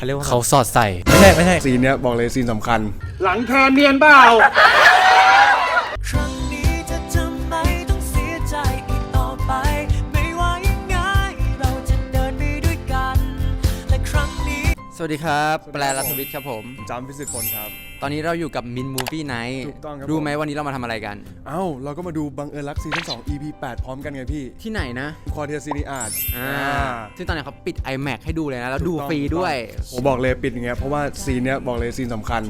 เขาเรียกว่าเขาสอดใส่ ไม่ใช่ไม่ใช่ซีนเนี้ยบอกเลยซีนสำคัญ หลังแทนเนียนเปล่า วัสดีครับ แปลรัฐวิทย์ครับผม จำพิสิทธิ์พลครับ ตอนนี้เราอยู่กับมินมูฟี่ไนท์ถูกต้องครับรู้ไหมผม วันนี้เรามาทำอะไรกัน เอ้า เราก็มาดูบังเอิญรักซีซั่น2 EP 8 พร้อมกันไงพี่ที่ไหนนะ คอเทียซีนีอาร์ตอ่า ซึ่งตอนนี้เขาปิด iMac ให้ดูเลยนะ แล้วดูฟรีด้วย ผมบอกเลยปิดอย่างเงี้ยเพราะว่าซีนเนี้ยบอกเลยซีนสำคัญ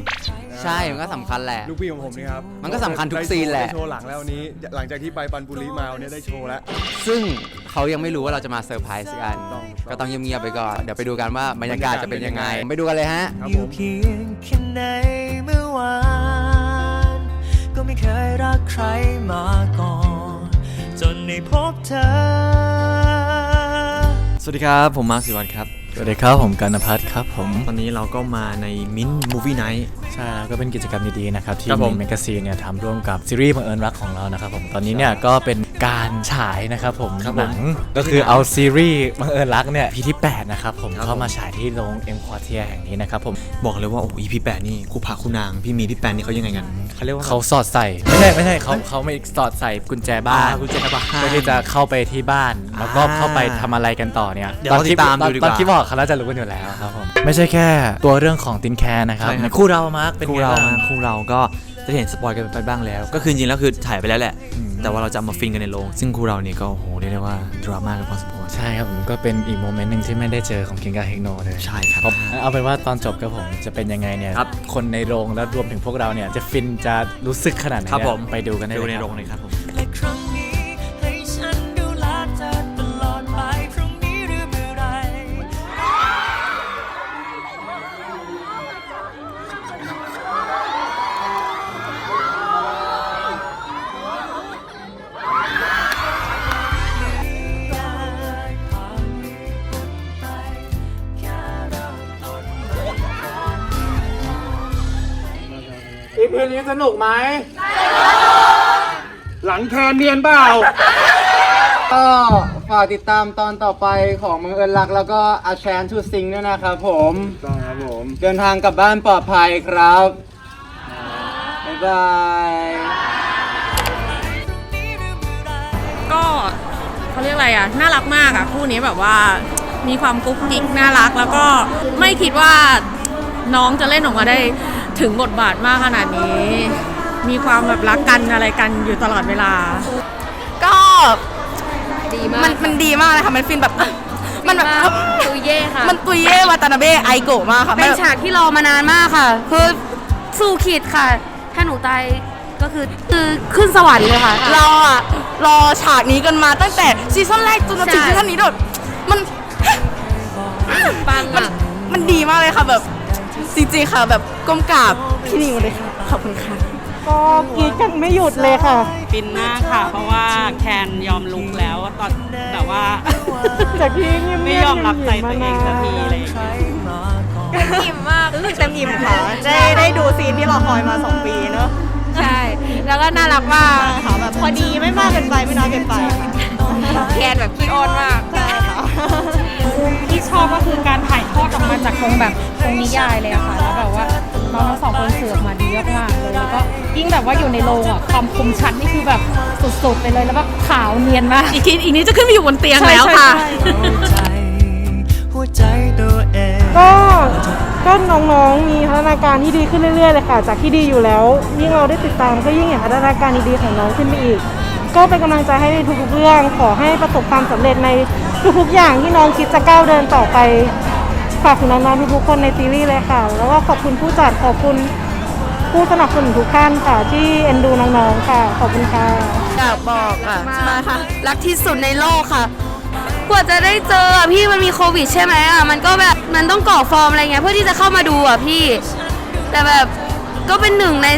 ใช่ มันก็สำคัญแหละ ลูกพี่ของผมนี่ครับมันก็สำคัญทุกซีนแหละ ได้โชว์หลังแล้ววันนี้ หลังจากที่ไปปันปุรีมาวันนี้ได้โชว์แล้ว ซึ่ง เขายังไม่รู้ว่าเราจะมาเซอร์ไพรส์กันต้องก็ต้องเงียบๆไปก่อน เดี๋ยวไปดูกันว่าบรรยากาศจะเป็นยังไง ไปดูกันเลยฮะครับอผยู่มเพียงแค่ไหนเมื่อวาน ก็ไม่เคยรักใครมาก่อน จนได้พบเธอ สวัสดีครับ ผมมาร์คสิวัตรครับ สวัสดีครับผมกันพัฒน์ครับผมตอนนี้เราก็มาในมินมูฟี่ไนท์ ใช่แล้วก็เป็นกิจกรรมดีๆนะครับ ที่ครับผม มินแมกซีนเนี่ยทำร่วมกับซีรีส์บังเอิญรักของเรานะครับผมตอนนี้เนี่ยก็เป็นการฉายนะครับผมครับหผมนังก็คือเอาซีรีส์บังเอิญรักเนี่ยพีที่ 8 นะครับผมครับเข้ามาฉายที่โรงเอ็มควอเทียแห่งนี้นะครับผมบอกเลยว่าโอ้โห EP 8นี่คู่พระคู่นางพี่มีพี่แปนนี่เขายังไงกันเขาเรียกว่าเขาสอดใส่ ไม่ใช่ไม่ใช่เขาเขาไม่สอดใส่กุญแจบ้านอ่ากุญแจบ้านเพื่อที่จะเข้าไปที่บ้าน แล้วก็อ่าเข้าไปทำอะไรกันต่อเนี่ยเดี๋ยวเราติดตามตอนดูดีกตว่าอนที่บอกเขาน่าจะรู้กันอยู่แล้วครับผมไม่ใช่แค่ตัวเรื่องของตินแคนนะครับใช่ครับ ในคู่เรามาร์กเป็นคู่ไงเราบ้างมาคู่เราก็จะเห็นสปอยกันไปบ้างแล้ว ก็คือจริงๆแล้วคือถ่ายไปแล้วแหละ อืม แต่ว่าเราจะเอามาฟินกันในโรงซึ่งคู่เรานี่ก็โอ้โหเรียกได้ว่าดราม่ากันพอสมควรใช่ครับผมก็เป็นอีกโมเมนต์หนึ่งที่ไม่ได้เจอของคิงกาเฮกโนเลยใช่ครับผมเอาเป็นว่าตอนจบก็ผมจะเป็นยังไงเนี่ยครับ คนในโรงแล้วรวมถึงพวกเราเนี่ยจะฟินจะรู้สึกขนาดไหนครับเนี่ยผมไปดูกันได้ดูเลยในครับโรงเลยครับผม อีพีนี้สนุกไหมหลังแทนเนียนเปล่าก็ฝากติดตามตอนต่อไปของมังเอิญรัก แล้วก็อาแชนทูซิงด้วยนะครับผมต้องครับผมเดินทางกลับบ้านปลอดภัยครับ บ๊ายบาย ก็เขาเรียกอะไรอะ น่ารักมากอะ คู่นี้แบบว่ามีความกุ๊กกิ๊กน่ารัก แล้วก็ไม่คิดว่าน้องจะเล่นออกมาได้ ถึงบทบาทมากขนาดนี้ มีความแบบรักกันอะไรกันอยู่ตลอดเวลา ก็ดีมากมันมันดีมากเลยค่ะมันฟินแบบมันแบบตุเย่ค่ะ มันตุยเย่วาตานาเบะไอโกะมากค่ะเป็นฉากที่รอมานานมากค่ะ คือสู้ขีดค่ะ ถ้าหนูตายก็คือคือขึ้นสวรรค์เลยค่ะ เราอะรอฉากนี้กันมาตั้งแต่ซีซั่นแรกจนมาถึงใช่ซีซั่นนี้ด้วยมันปังมันอะมันดีมากเลยค่ะแบบ จริงๆค่ะแบบก้มกราบพี่นิวเลยค่ะ ขอบคุณค่ะ ก็กีดกันไม่หยุดเลยค่ะฟินมากค่ะ เพราะว่าแคนยอมลุกแล้วตอนแบบว่า จากที่เงียบๆไม่ยอมรับใจตัวเองสักทีอะไรอย่างเลยอิ่มมากรู้สึกเต็มอิ่มค่ะ ได้ได้ดูซีนที่รอคอยมา 2 ปีเนอะใช่ แล้วก็น่ารักมากค่ะแบบพอดีไม่มากเกินไปไม่น้อยเกินไป แคนแบบขี้อ้อนมาก จากตรงแบบตรงนิยายเลยอะค่ะ แล้วแบบว่าน้องทั้งสองคนสื่อออกมาดีมากๆเลยแล้วก็ยิ่งแบบว่าอยู่ในโรงอะความคมชัดนี่คือแบบสุดๆไปเลยแล้วแบบขาวเนียนมาก อีกทีอีกนี้จะขึ้นไปอยู่บนเตียงแล้วค่ะ หัวใจตัวเองก็ก็น้องๆมีพัฒนาการที่ดีขึ้นเรื่อยๆเลยค่ะ จากที่ดีอยู่แล้ว ยิ่งเราได้ติดตามก็ยิ่งเห็นพัฒนาการดีๆของน้องขึ้นไปอีก ก็เป็นกำลังใจให้ในทุกๆเรื่อง ขอให้ประสบความสำเร็จในทุกๆอย่างที่น้องคิดจะก้าวเดินต่อไป ฝากถึงน้องๆทุกๆคนในซีรีส์เลยค่ะ แล้วก็ขอบคุณผู้จัดขอบคุณผู้สนับสนุนทุกท่านค่ะ ที่เอ็นดูน้องๆค่ะ ขอบคุณค่ะอยากบอกอะมาค่ะ รักที่สุดในโลกค่ะ กว่าจะได้เจออะพี่มันมีโควิดใช่ไหมอะมันก็แบบมันต้องกรอกฟอร์มอะไรเงี้ยเพื่อที่จะเข้ามาดูอะพี่ แต่แบบก็เป็นหนึ่งใน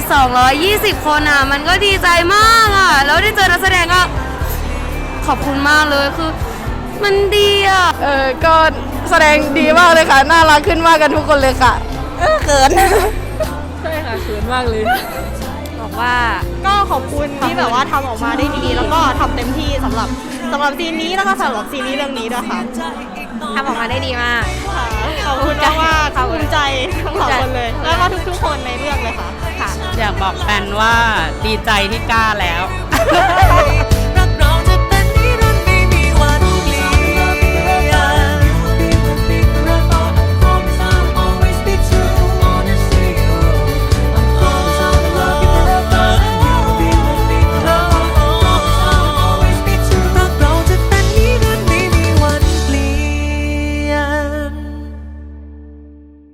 220 คนอะ มันก็ดีใจมากอะ แล้วได้เจอนักแสดงก็ขอบคุณมากเลยคือ มันดีอะ เออก็ แสดงดีมากเลยค่ะ น่ารักขึ้นมากกันทุกคนเลยค่ะเออเขินบอกว่าก็ขอบคุณที่แบบว่าทำออกมาได้ดีแล้วก็ทำเต็มที่สำหรับสำหรับซีนนี้แล้วก็สำหรับซีรีส์เรื่องนี้ด้วยค่ะทำออกมาได้ดีมากขอบคุณมากมากๆขอบว่าทุกๆคนในเรื่องเลยค่ะค่ะอยากบอกแฟนว่าดีใจที่กล้าแล้ว